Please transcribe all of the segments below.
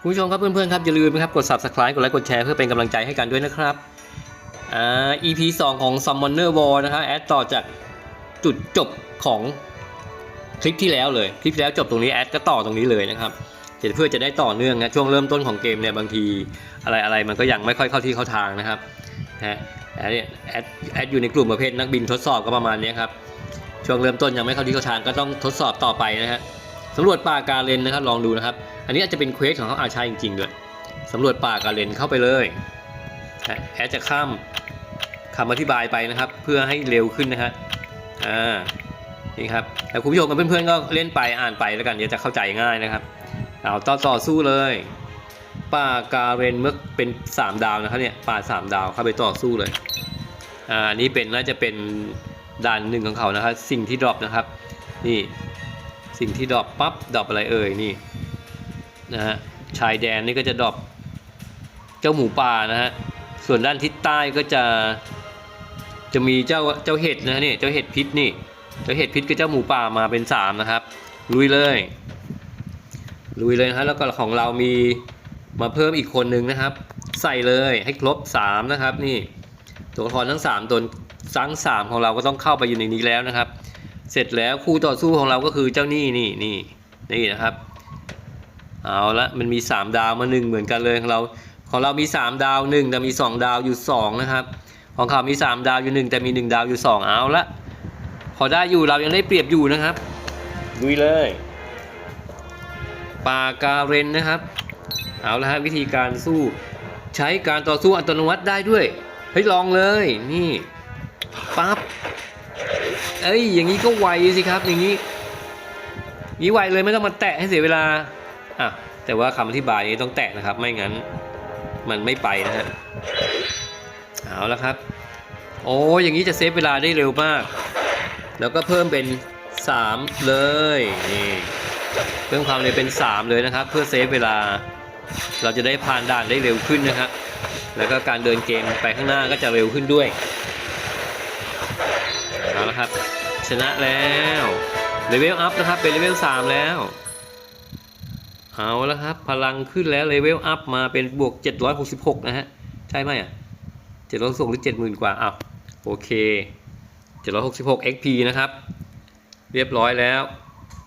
คุณผู้ชมครับเพื่อนๆครับอย่าลืมนะครับกด subscribe กดไลค์กดแชร์เพื่อเป็นกำลังใจให้กันด้วยนะครับอ่า EP 2 ของ Summoner War นะครับแอดต่อจากจุดจบของคลิปที่แล้วเลยคลิปที่แล้วจบตรงนี้แอดก็ต่อตรงนี้เลยนะครับเพื่อจะได้ต่อเนื่องนะช่วงเริ่มต้นของเกมเนี่ยบางทีอะไรอะไรมันก็ยังไม่ค่อยเข้าที่เข้าทางนะครับนะฮะแอดแอดแอดอยู่ในกลุ่มประเภทนักบินทดสอบก็ประมาณนี้ครับช่วงเริ่มต้นยังไม่เข้าที่เข้าทางก็ต้องทดสอบต่อไปนะฮะ สำรวจป่ากาเลนนะครับลองดูนะครับ อันนี้อาจจะเป็นเควสของเขาอาชาจริงๆด้วยสำรวจป่ากาเลนเข้าไปเลยแอดจะข้ามคำอธิบายไปนะครับ เพื่อให้เร็วขึ้นนะฮะอ่านี่ครับแต่คุณผู้ชมกับเพื่อนๆก็เล่นไปอ่านไปแล้วกันเดี๋ยวจะเข้าใจง่ายนะครับเอาต่อต่อสู้เลยป่ากาเรนเมื่อเป็น 3 ดาวนะครับเนี่ยป่า 3 ดาวเข้าไปต่อสู้เลยอ่าอันนี้เป็นน่าจะเป็นด่านหนึ่งของเขานะครับสิ่งที่ดรอปนะครับนี่ สิ่งที่ดรอปปั๊บดรอปอะไรเอ่ยนี่นะฮะชายแดนนี่ก็จะดรอปเจ้าหมูป่านะฮะส่วนด้านทิศใต้ก็จะจะมีเจ้าเจ้าเห็ดนะนี่เจ้าเห็ดพิษนี่เจ้าเห็ดพิษกับเจ้าหมูป่ามาเป็นสามนะครับลุยเลยลุยเลยนะฮะแล้วก็ของเรามีมาเพิ่มอีกคนนึงนะครับ ใส่เลยให้ครบสามนะครับ นี่ตัวละครทั้งสามตนซังสามของเราก็ต้องเข้าไปอยู่ในนี้แล้วนะครับ เสร็จแล้วคู่ต่อสู้ของเราก็คือเจ้านี่นี่นี่นี่นะครับ เอาละมันมี 3 ดาวมา 1 เหมือนกันเลยของเราของเรามี 3 ดาว 1 แต่มี 2 ดาวอยู่ 2 นะครับ ของเขามี 3 ดาวอยู่ 1 แต่มี 1 ดาวอยู่ 2 เอาละพอได้อยู่เรายังได้เปรียบอยู่นะครับลุยเลยปาการเรนนะครับ เอาละฮะวิธีการสู้ใช้การต่อสู้อัตโนมัติได้ด้วยเฮ้ยลองเลยนี่ปั๊บ เอ้ยอย่างนี้ก็ไวสิครับ อย่างนี้นี้ไวเลยไม่ต้องมาแตะให้เสียเวลาอะแต่ว่าคำอธิบายนี้ต้องแตะนะครับ ไม่งั้นมันไม่ไปนะฮะเอาละครับ โอ้อย่างนี้จะเซฟเวลาได้เร็วมาก แล้วก็เพิ่มเป็น 3 เลยนี่เพิ่มความเร็วเป็น 3 เลยนะครับ เพื่อเซฟเวลา เราจะได้ผ่านด่านได้เร็วขึ้นนะครับแล้วก็การเดินเกมไปข้างหน้าก็จะเร็วขึ้นด้วย เอาละครับ ชนะแล้วเลเวลอัพนะครับเป็นเลเวล3แล้ว เอาแล้วครับ พลังขึ้นแล้วเลเวลอัพมาเป็นบวก 766 นะฮะ ใช่ไหมอะ766หรือ 70,000 กว่าอ้าวโอเค 766 XP นะครับ เรียบร้อยแล้ว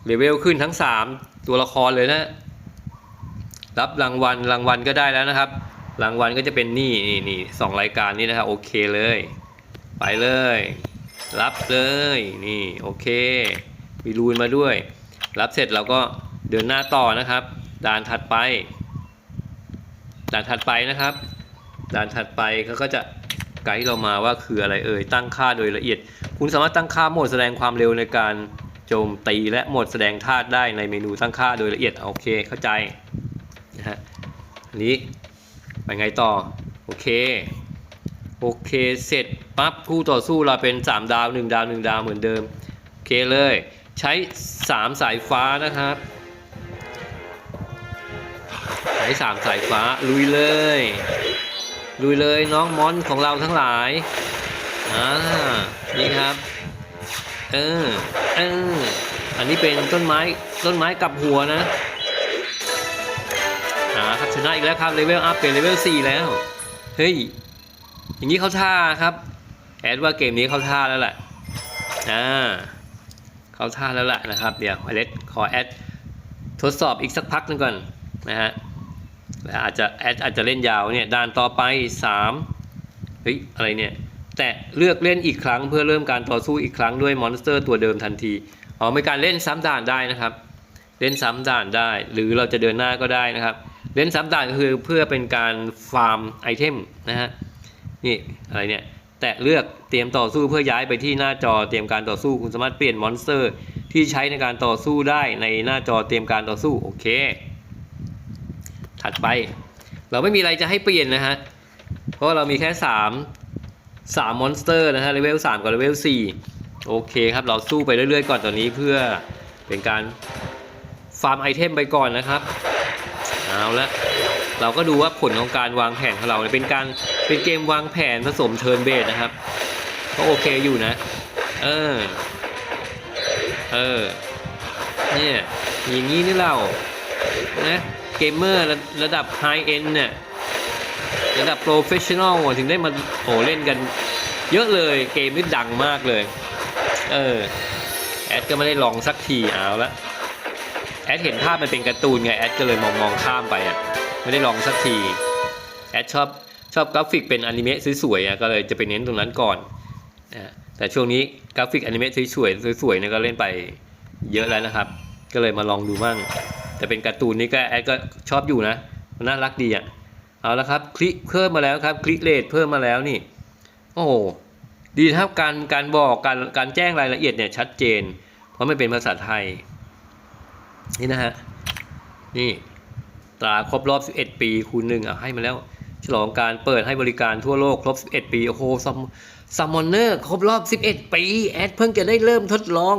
เลเวลขึ้นทั้ง 3 ตัวละครเลยนะ รับรางวัลรางวัลก็ได้แล้วนะครับ รางวัลก็จะเป็นนี่นี่นี่สองรายการนี้นะครับโอเคเลย ไปเลย รับเลยนี่โอเคมีรูนมาด้วย รับเสร็จเราก็เดินหน้าต่อนะครับด่านถัดไป ด่านถัดไปนะครับ ด่านถัดไปเขาก็จะไกด์เรามาว่าคืออะไรเอ่ยตั้งค่าโดยละเอียด คุณสามารถตั้งค่าโหมดแสดงความเร็วในการโจมตีและโหมดแสดงธาตุได้ในเมนูตั้งค่าโดยละเอียดโอเคเข้าใจนะฮะอันนี้ไปไงต่อโอเค โอเค เสร็จปั๊บคู่ต่อสู้เราเป็น 3 ดาว 1 ดาว 1 ดาวเหมือนเดิม โอเคเลย ใช้ 3 สายฟ้านะครับ ใช้ 3 สายฟ้า ลุยเลย ลุยเลยน้องมอนของเราทั้งหลาย อ่า นี่ครับ เออ เออ อันนี้เป็นต้นไม้ ต้นไม้กับหัวนะอ่าครับชนะอีกแล้วครับ เลเวลอัพเป็นเลเวล4แล้ว เฮ้ย อย่างนี้เขาท่าครับ แอดว่าเกมนี้เขาท่าแล้วแหละอ่าเขาท่าแล้วแหละนะครับ เดี๋ยวอเล็กขอแอดทดสอบอีกสักพักหนึงก่อนนะฮะแล้วอาจจะแอดอาจจะเล่นยาวเนี่ยด่านต่อไป3เฮ้ยอะไรเนี่ยแต่เลือกเล่นอีกครั้งเพื่อเริ่มการต่อสู้อีกครั้งด้วยมอนสเตอร์ตัวเดิมทันทีอ๋อเป็นการเล่นซ้ำด่านได้นะครับ เล่นซ้ำด่านได้ หรือเราจะเดินหน้าก็ได้นะครับ เล่นซ้ำด่านก็คือเพื่อเป็นการฟาร์มไอเทมนะฮะ นี่อะไรเนี่ยแตะเลือกเตรียมต่อสู้เพื่อย้ายไปที่หน้าจอเตรียมการต่อสู้คุณสามารถเปลี่ยนมอนสเตอร์ ที่ใช้ในการต่อสู้ได้ในหน้าจอเตรียมการต่อสู้โอเค ถัดไป เราไม่มีอะไรจะให้เปลี่ยนนะฮะเพราะเรามีแค่ 3 3มอนสเตอร์นะฮะเลเวล3กับเลเวล4โอเคครับเราสู้ไปเรื่อยๆ ก่อนตอนนี้เพื่อเป็นการฟาร์มไอเทมไปก่อนนะครับเอาละ เราก็ดูว่าผลของการวางแผนของเราเนี่ยเป็นการเป็นเกมวางแผนผสมเทิร์นเบสนะครับ ก็โอเคอยู่นะ เออ เออ เนี่ยอย่างนี้นี่เรานะเกมเมอร์ระดับไฮเอ็นเนี่ยระดับโปรเฟชชั่นอลถึงได้มาโหเล่นกัน เยอะเลยเกมนี้ดังมากเลย เออ แอดก็ไม่ได้ลองสักทีเอาละแอดเห็นภาพมันเป็นการ์ตูนไง แอดก็เลยมองมองข้ามไปอะ ไม่ได้ลองสักทีแอดชอบชอบกราฟิกเป็นอนิเมะสวยๆอะก็เลยจะไปเน้นตรงนั้นก่อนนะแต่ช่วงนี้กราฟิกอนิเมะสวยๆสวยๆเนี่ยก็เล่นไปเยอะแล้วนะครับ ก็เลยมาลองดูมั่งแต่เป็นการ์ตูนนี่ก็แอดก็ชอบอยู่นะมันน่ารักดีอะเอาละครับคลิกเพิ่มมาแล้วครับคลิกเลทเพิ่มมาแล้วนี่โอ้โหดีครับการการบอกการการแจ้งรายละเอียดเนี่ยชัดเจน เพราะมันเป็นภาษาไทยนี่นะฮะนี่ ตราครบรอบ 11 ปีคูณหนึ่งอะให้มาแล้ว ฉลองการเปิดให้บริการทั่วโลกครบ 11 ปี โอ้โหซัมซัมมอนเนอร์ครบรอบ 11 ปี แอดเพิ่งจะได้เริ่มทดลอง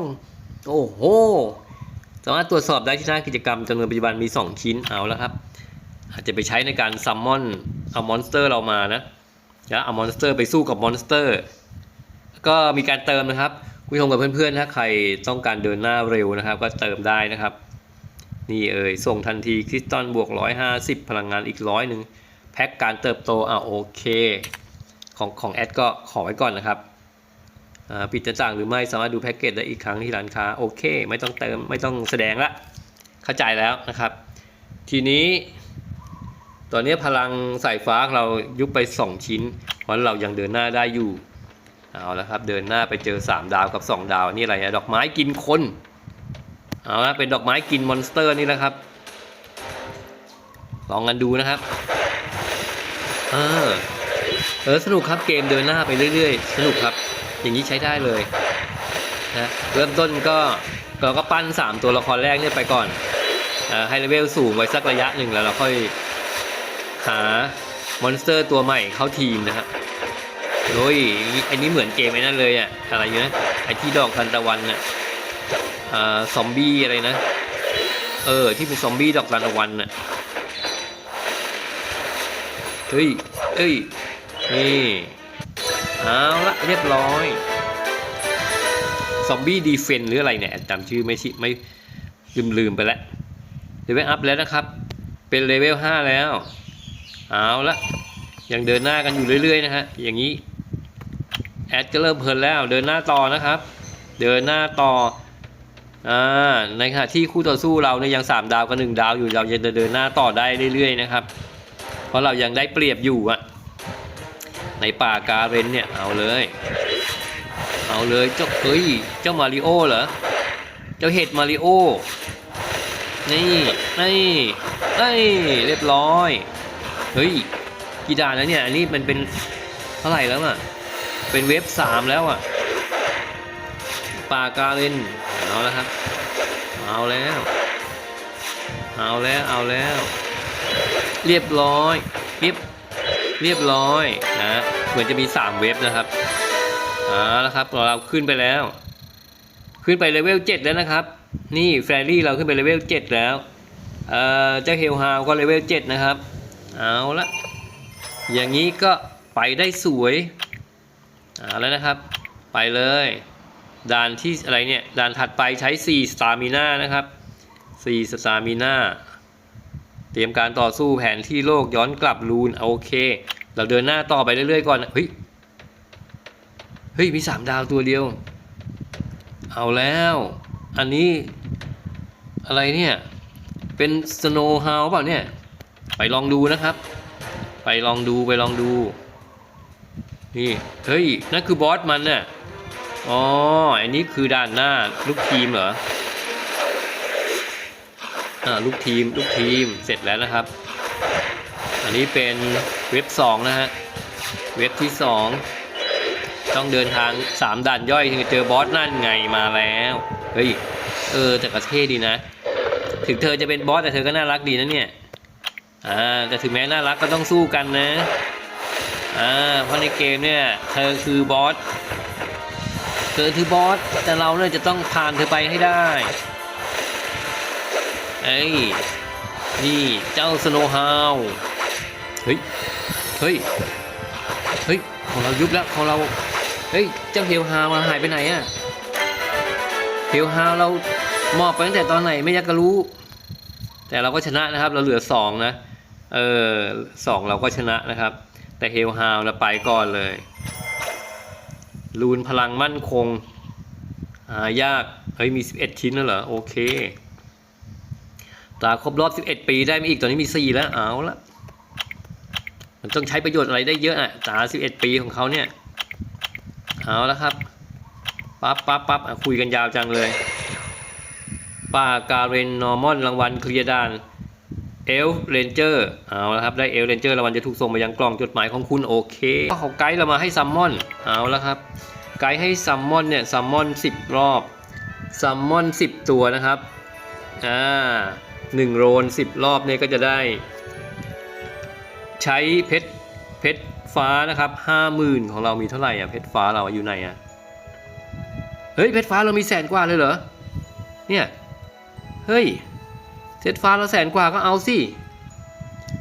โอ้โห สามารถตรวจสอบได้ที่หน้ากิจกรรมจำนวนปัจจุบันมี 2 ชิ้นเอาแล้วครับ อาจจะไปใช้ในการซัมมอนเอามอนสเตอร์เรามานะแล้วเอามอนสเตอร์ไปสู้กับมอนสเตอร์ก็มีการเติมนะครับ คุณผู้ชมกับเพื่อนๆถ้าใครต้องการเดินหน้าเร็วนะครับ ก็เติมได้นะครับ นี่เอ่ยส่งทันทีคริสตัลบวก 150 พลังงานอีกร้อยหนึ่งแพ็กการเติบโตอะโอเค ของของแอดก็ขอไว้ก่อนนะครับปิดจะจ่างหรือไม่สามารถดูแพ็กเกจได้อีกครั้งที่ร้านค้าโอเค ไม่ต้องเติมไม่ต้องแสดงละเข้าใจแล้วนะครับ ทีนี้ ตอนนี้พลังสายฟ้าเรายุบไป 2 ชิ้น เพราะเรายังเดินหน้าได้อยู่เอาละครับเดินหน้าไปเจอ 3 ดาวกับ 2 ดาวนี่อะไรอะดอกไม้กินคน เอาละเป็นดอกไม้กินมอนสเตอร์นี่นะครับ ลองกันดูนะครับ เออ เออสนุกครับเกมเดินหน้าไปเรื่อยๆ สนุกครับ อย่างนี้ใช้ได้เลยนะเริ่มต้นก็เราก็ปั้น 3 ตัวละครแรกเนี่ยไปก่อนอให้เลเวลสูงไว้สักระยะหนึ่งแล้วเราค่อยหามอนสเตอร์ตัวใหม่เข้าทีมนะฮะโอ้ยอันนี้เหมือนเกมไอ้นั่นเลยอะอะไรอยู่นะไอที่ดอกทันตะวันน่ะอ่า ซอมบี้อะไรนะ เออ ที่เป็นซอมบี้ดอกทันตะวันน่ะเฮ้ยเอ้ย นี่ เอาละเรียบร้อย ซอมบี้ดีเฟนหรืออะไรเนี่ยจำชื่อไม่ชิไม่ลืมลืมไปแล้วเลเวลอัพแล้วนะครับ เป็นเลเวล5แล้ว เอาละยังเดินหน้ากันอยู่เรื่อยๆนะฮะ อย่างนี้ แอดก็เริ่มเพลินแล้ว เดินหน้าต่อนะครับ เดินหน้าต่อ อ่าในขณะที่คู่ต่อสู้เราเนี่ยยัง 3 ดาวกับ1ดาวอยู่เราจะเดินหน้าต่อได้เรื่อยๆนะครับ เพราะเรายังได้เปรียบอยู่อะในป่ากาเรนเนี่ยเอาเลย เอาเลยเจ้าเฮ้ยเจ้ามาริโอเหรอเจ้าเห็ดมาริโอนี่นี่นี่เรียบร้อยเฮ้ยกี่ดานแล้วเนี่ยอันนี้มันเป็นเท่าไหร่แล้วอะเป็นเว็บสามแล้วอะป่ากาเลน เอาแล้วครับ เอาแล้ว เอาแล้ว เอาแล้ว เรียบร้อยเรียบเรียบร้อยนะ เหมือนจะมีสามเว็บนะครับเอาแล้วครับเราขึ้นไปแล้ว ขึ้นไปเลเวลเจ็ดแล้วนะครับ นี่แฟรี่เราขึ้นไปเลเวลเจ็ดแล้ว เอ่อเจ้าเฮลฮาวก็เลเวลเจ็ดนะครับ เอาละอย่างนี้ก็ไปได้สวย เอาแล้วนะครับ ไปเลย ด่านที่อะไรเนี่ยด่านถัดไปใช้4 s t a m i n a นะครับ4 s t a m i n a เตรียมการต่อสู้แผนที่โลกย้อนกลับลูนโอเค เราเดินหน้าต่อไปเรื่อยๆก่อนเฮ้ยเฮ้ยมี 3 ดาวตัวเดียว เอาแล้ว อันนี้อะไรเนี่ย เป็นสโนว์เฮาส์เปล่าเนี่ย ไปลองดูนะครับ ไปลองดูไปลองดู นี่ เฮ้ย นั่นคือบอสมันน่ะ อ๋อ อันนี้คือด้านหน้าลูกทีมเหรอ อ่า ลูกทีม ลูกทีม เสร็จแล้วนะครับ อันนี้เป็นเว็บสองนะฮะ เว็บที่สองต้องเดินทางสามด่านย่อยถึงจะเจอบอสนั่นไงมาแล้ว เฮ้ย เออ แต่กระเท่ดีนะ ถึงเธอจะเป็นบอสแต่เธอก็น่ารักดีนะเนี่ย อ่า แต่ถึงแม้น่ารักก็ต้องสู้กันนะ อ่า เพราะในเกมเนี่ย เธอคือบอส เธอคือบอสแต่เราเนี่ยจะต้องผ่านเธอไปให้ได้เอ้ยนี่เจ้าสโนว์ฮาวเฮ้ยเฮ้ยเฮ้ยของเรายุบแล้วของเราเฮ้ยเจ้าเฮลฮาวมาหายไปไหนอะเฮลฮาวเรามอบไปตั้งแต่ตอนไหนไม่อยากจะรู้ แต่เราก็ชนะนะครับ เราเหลือสองนะเออสองเราก็ชนะนะครับ แต่เฮลฮาวนะไปก่อนเลย ลูนพลังมั่นคง หายาก เฮ้ย มี 11 ชิ้นแล้วเหรอ โอเคตราครบรอบ 11 ปีได้มาอีกตอนนี้มี 4 แล้ว เอาละมันต้องใช้ประโยชน์อะไรได้เยอะอะตรา11 ปีของเขาเนี่ย เอาละครับ ปั๊บปั๊บปั๊บคุยกันยาวจังเลยป้าการเรนนอร์มอนรางวัลเคลียร์ดาน เอลเรนเจอร์เอาละครับ ได้เอลเรนเจอร์รางวัลจะถูกส่งมายังกล่องจดหมายของคุณโอเคเขาไกด์เรามาให้ซัมมอนเอาละครับ ไกด์ให้ซัมมอนเนี่ยซัมมอน10 รอบซัมมอน10 ตัวนะครับอ่าหนึ่งโรน10 รอบเนี่ยก็จะได้ ใช้เพชรเพชรฟ้านะครับห้าหมื่นของเรามีเท่าไหร่อะเพชรฟ้าเราอยู่ไหนอะเฮ้ยเพชรฟ้าเรามีแสนกว่าเลยเหรอเนี่ยเฮ้ย เซตฟ้าเราแสนกว่าก็เอาสิ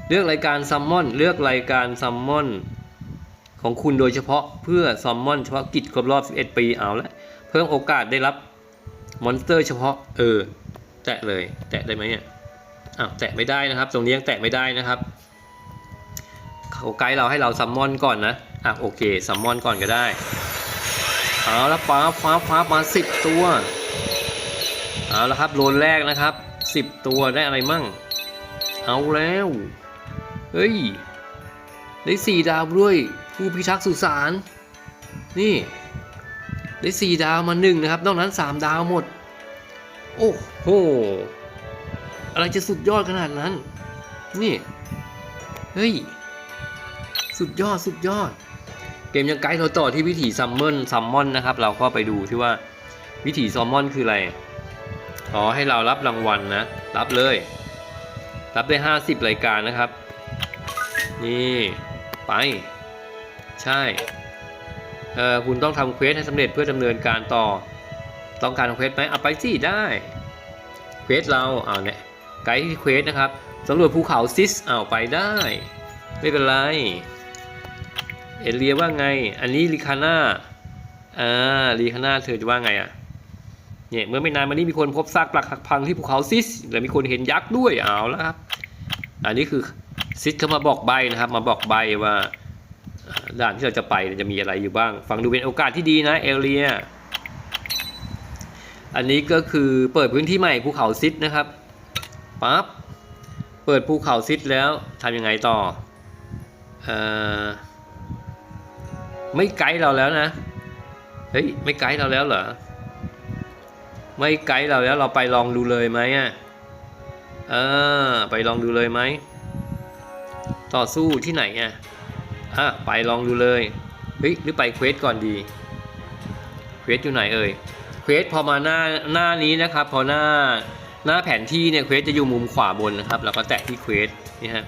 เลือกรายการซัมมอน เลือกรายการซัมมอนของคุณโดยเฉพาะเพื่อซัมมอนเฉพาะกิจครบรอบ 11 ปีเอาละ เพิ่มโอกาสได้รับมอนสเตอร์เฉพาะ เออ แตะเลย แตะได้ไหมเนี่ยอ้าวแตะไม่ได้นะครับ ตรงนี้ยังแตะไม่ได้นะครับ เขาไกด์เราให้เราซัมมอนก่อนนะอะโอเคซัมมอนก่อนก็ได้เอาละฟ้าฟ้าฟ้ามา10ตัว เอาละครับโลนแรกนะครับ สิบตัวได้อะไรมั่ง เอาแล้ว เฮ้ย ได้สี่ดาวด้วย ผู้พิทักษ์สุสาน นี่ ได้สี่ดาวมาหนึ่งนะครับ นอกนั้นสามดาวหมด โอ้โห อะไรจะสุดยอดขนาดนั้น นี่ เฮ้ย สุดยอดสุดยอด เกมยังไกด์เราต่อที่วิถีซัมมอนซัมมอนนะครับ เราก็ไปดูที่ว่าวิถีซัมมอนคืออะไร ขอให้เรารับรางวัลนะ รับเลย รับได้ 50 รายการนะครับ นี่ไป ใช่เออคุณต้องทำเควสให้สำเร็จเพื่อดำเนินการต่อ ต้องการเควสไหมเอาไปสิได้เควสเราเอาเนี่ยไกด์ที่เควสนะครับสำรวจภูเขาซิสเอาไปได้ ไม่เป็นไรเอเลียว่าไง อันนี้ลิคาน่าอ่าลิคาน่าเธอจะว่าไงอะ เนี่ยเมื่อไม่นานมานี้มีคนพบซากปลักหักพังที่ภูเขาซิส และมีคนเห็นยักษ์ด้วยเอาแล้วครับ อันนี้คือซิสเขามาบอกใบนะครับ มาบอกใบว่าด่านที่เราจะไปจะมีอะไรอยู่บ้าง ฟังดูเป็นโอกาสที่ดีนะเอเลีย อันนี้ก็คือเปิดพื้นที่ใหม่ภูเขาซิสนะครับปั๊บเปิดภูเขาซิสแล้วทำยังไงต่อเอ่อไม่ไกด์เราแล้วนะ เฮ้ย ไม่ไกด์เราแล้วเหรอ ไม่ไกด์เราแล้วเราไปลองดูเลยไหมอะเออไปลองดูเลยไหม ต่อสู้ที่ไหนอะอะไปลองดูเลยเฮ้ยหรือไปเควสก่อนดีเควสอยู่ไหนเอ่ยเควสพอมาหน้าหน้านี้นะครับ พอหน้าหน้าแผนที่เนี่ยเควสจะอยู่มุมขวาบนนะครับ แล้วก็แตะที่เควสนี่ฮะ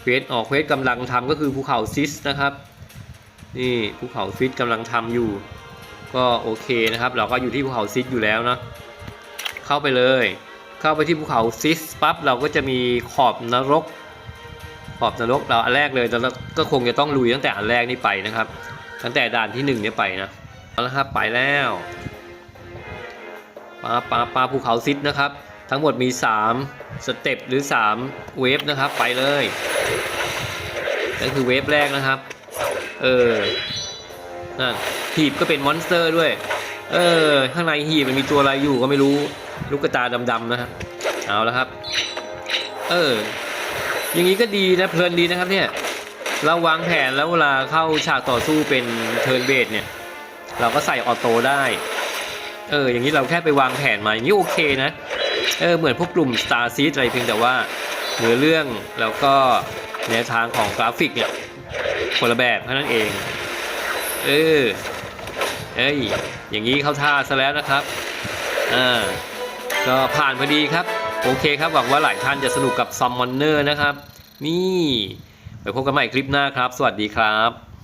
เควสออกเควสกำลังทำก็คือภูเขาซิสนะครับ นี่ภูเขาซิสกำลังทำอยู่ ก็โอเคนะครับ เราก็อยู่ที่ภูเขาซิสอยู่แล้วเนาะเข้าไปเลย เข้าไปที่ภูเขาซิสปั๊บเราก็จะมีขอบนรก ขอบนรกเราอันแรกเลยแล้วก็คงจะต้องลุยตั้งแต่อันแรกนี่ไปนะครับ ตั้งแต่ด่านที่หนึ่งเนี่ยไปนะเอาละครับไปแล้วปลาปลาปลาภูเขาซิสนะครับ ทั้งหมดมี 3 สเต็ปหรือ 3 เวฟนะครับไปเลยนั่นคือเวฟแรกนะครับ เออ นั่นหีบก็เป็นมอนสเตอร์ด้วย เออ ข้างในหีบมันมีตัวอะไรอยู่ก็ไม่รู้ ลูกกระตาดำๆนะครับ เอาแล้วครับ เออ อย่างนี้ก็ดีนะ เพลินดีนะครับเนี่ย เราวางแผนแล้วเวลาเข้าฉากต่อสู้เป็นเทิร์นเบสเนี่ย เราก็ใส่ออโต้ได้ เออ อย่างนี้เราแค่ไปวางแผนมา อย่างนี้โอเคนะ เออ เหมือนพวกกลุ่ม Star Seed อะไรเพียงแต่ว่าเนื้อเรื่องแล้วก็แนวทางของกราฟิกเนี่ยคนละแบบเท่านั้นเอง เออเอ้ยอย่างนี้เข้าท่าซะแล้วนะครับอ่าก็ผ่านพอดีครับ โอเคครับหวังว่าหลายท่านจะสนุกกับซอมมอนเนอร์นะครับ นี่ ไปพบกันใหม่คลิปหน้าครับ สวัสดีครับ